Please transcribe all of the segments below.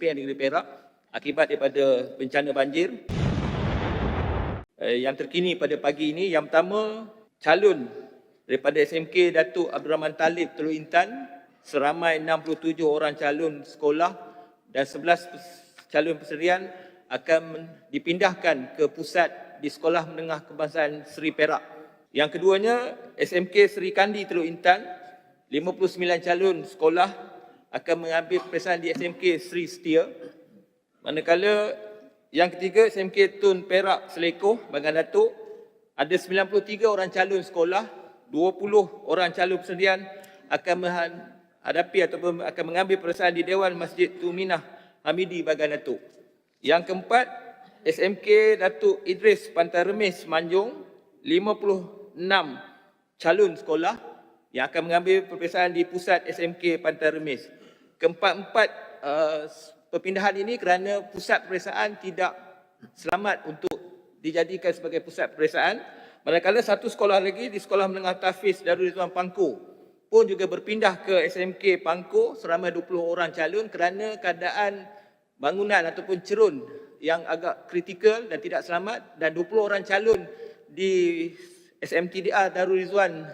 yang Negeri Perak akibat daripada bencana banjir. Eh, yang terkini pada pagi ini, yang pertama calon daripada SMK Datuk Abdul Rahman Talib Teluk Intan seramai 67 orang calon sekolah dan 11 pes- calon persediaan akan dipindahkan ke pusat di Sekolah Menengah Kebangsaan Seri Perak. Yang keduanya SMK Seri Kandi Teluk Intan 59 calon sekolah akan mengambil peperiksaan di SMK Seri Setia. Manakala yang ketiga SMK Tun Perak Selekoh Bangan Datuk ada 93 orang calon sekolah, 20 orang calon persediaan akan menghadapi ataupun akan mengambil peperiksaan di Dewan Masjid Tuminah Hamidi Bangan Datuk. Yang keempat SMK Datuk Idris Pantai Remis Manjung 56 calon sekolah yang akan mengambil peperiksaan di pusat SMK Pantai Remis. Keempat-empat uh, perpindahan ini kerana pusat peperiksaan tidak selamat untuk dijadikan sebagai pusat peperiksaan. Manakala satu sekolah lagi di Sekolah Menengah Tafiz Darul Rizwan Pangko pun juga berpindah ke SMK Pangko seramai 20 orang calon kerana keadaan bangunan ataupun cerun yang agak kritikal dan tidak selamat dan 20 orang calon di SMTDA Darul Rizwan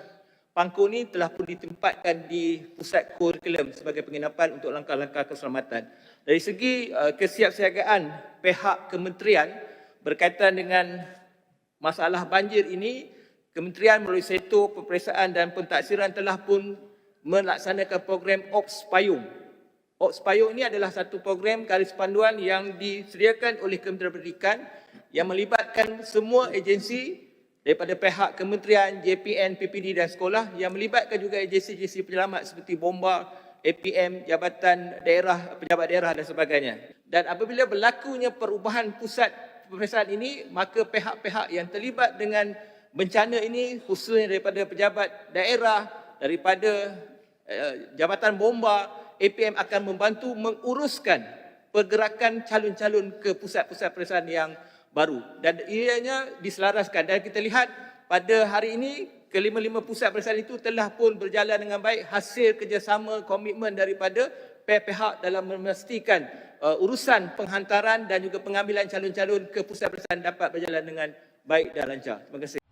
Pangko ni telah pun ditempatkan di pusat kurikulum sebagai penginapan untuk langkah-langkah keselamatan. Dari segi uh, kesiapsiagaan pihak kementerian berkaitan dengan masalah banjir ini, kementerian melalui sektor peperiksaan dan pentaksiran telah pun melaksanakan program Ops Payung. Ops Payung ini adalah satu program garis panduan yang disediakan oleh Kementerian Pendidikan yang melibatkan semua agensi daripada pihak kementerian, JPN, PPD dan sekolah yang melibatkan juga agensi-agensi penyelamat seperti bomba, APM, jabatan daerah, pejabat daerah dan sebagainya. Dan apabila berlakunya perubahan pusat peperiksaan ini, maka pihak-pihak yang terlibat dengan bencana ini khususnya daripada pejabat daerah, daripada eh, jabatan bomba, APM akan membantu menguruskan pergerakan calon-calon ke pusat-pusat peperiksaan yang baru dan ianya diselaraskan dan kita lihat pada hari ini kelima-lima pusat peperiksaan itu telah pun berjalan dengan baik hasil kerjasama komitmen daripada pihak-pihak dalam memastikan uh, urusan penghantaran dan juga pengambilan calon-calon ke pusat peperiksaan dapat berjalan dengan baik dan lancar. Terima kasih.